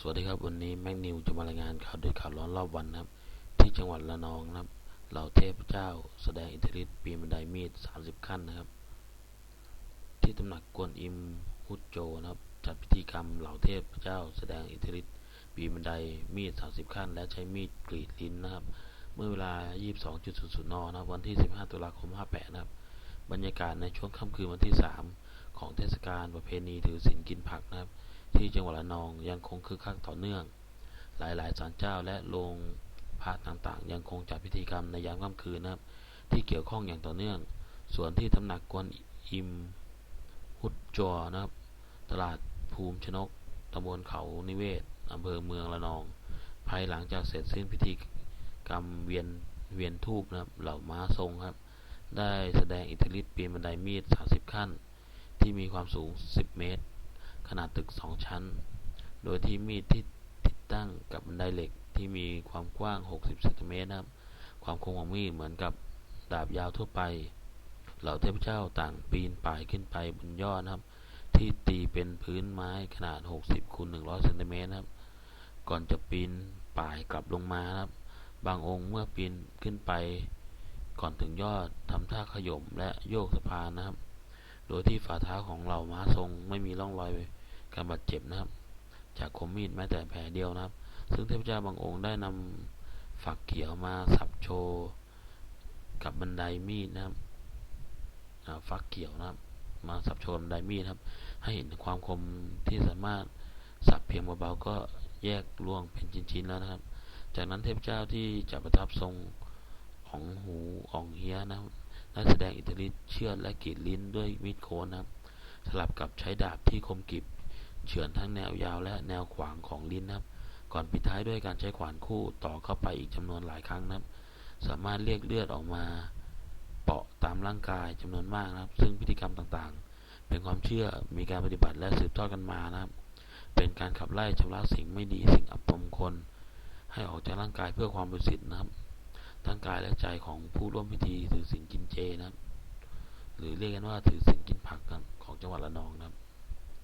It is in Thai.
สวัสดีครับวันนี้แม็กนิวจะมารายงานข่าวด้วยข่าวร้อนรอบวันนะครับ ที่จังหวัดระนองนะครับเหล่าเทพเจ้า แสดงอิทธิฤทธิ์ปีนบันไดมีด 30 ขั้นนะครับ ที่ตำหนักกวนอิมฮุดโจนะครับ จัดพิธีกรรมเหล่าเทพเจ้า แสดงอิทธิฤทธิ์ปีนบันไดมีด 30 ขั้น และใช้มีดกรีดลิ้นนะครับ เมื่อเวลา 22.00นนะครับวันที่ 15 ตุลาคม 58 นะครับ บรรยากาศในช่วงค่ำคืนวันที่ 3 ของเทศกาลประเพณีถือศีลกินผักนะครับ ที่จังหวัดระนองยังคงคึกคักต่อเนื่อง หลายๆศาลเจ้าและโรงพระต่างๆ ยังคงจัดพิธีกรรมในยามค่ำคืนนะครับ ที่เกี่ยวข้องอย่างต่อเนื่อง ส่วนที่ตำหนักกวนอิมฮุดจอนะครับ ตลาดภูมิชนกตำบลเขานิเวศอำเภอเมืองระนอง ภายหลังจากเสร็จสิ้นพิธีกรรมเวียนเวียนทูบนะครับ เหล่าม้าทรงครับ ได้แสดงอิทธิฤทธิ์ปีนบันไดมีด 30 ขั้น ที่มีความสูง 10 เมตร ขนาดตึก 2 ชั้น โดยที่มีดที่ติดตั้งกับบันไดเหล็กที่มีความกว้าง 60เซนติเมตรนะครับ ความคมของมีดเหมือนกับดาบยาวทั่วไป เหล่าเทพเจ้าต่างปีนป่ายขึ้นไปบนยอดนะครับ ที่ตีเป็นพื้นไม้ขนาด 60คูณ100เซนติเมตรนะครับ ก่อนจะปีนป่ายกลับลงมานะครับ บางองค์เมื่อปีนขึ้นไป ก่อนถึงยอดทำท่าขย่มและโยกสะพานนะครับ โดยที่ฝ่าเท้าของเหล่าม้าทรงไม่มีร่องรอยการบาดเจ็บนะครับ จากคมมีดแม้แต่แผลเดียวนะครับ ซึ่งเทพเจ้าบางองค์ได้นำฝักเขียวมาสับโชว์กับบันไดมีดนะครับฝักเขียวนะครับ มาสับโชว์บันไดมีดครับ ให้เห็นความคมที่สามารถสับเพียงเบาๆก็แยกล่วงเป็นชิ้นๆแล้วนะครับ จากนั้นเทพเจ้าที่จะประทับทรงของหูของเฮียนะครับ ได้แสดงอิทธิฤทธิ์เชือดและกรีดลิ้นด้วยมีดโคนนะครับ สลับกับใช้ดาบที่คมกริบเฉือนทั้งแนวยาวและแนวขวางของลิ้นนะครับ ก่อนปิดท้ายด้วยการใช้ขวานคู่ต่อเข้าไปอีกจำนวนหลายครั้งนะครับ สามารถเรียกเลือดออกมา เปาะตามร่างกายจำนวนมากนะครับ ซึ่งพิธีกรรมต่างๆ เป็นความเชื่อมีการปฏิบัติและสืบทอดกันมานะครับ เป็นการขับไล่ชำระสิ่งไม่ดีสิ่งอัปมงคลให้ออกจากร่างกายเพื่อความบริสุทธิ์นะครับ ทั้งกายและใจของผู้ร่วมพิธีถือศีลกินเจนะครับ หรือเรียกกันว่าถือศีลกินผักของจังหวัดระนองนะครับ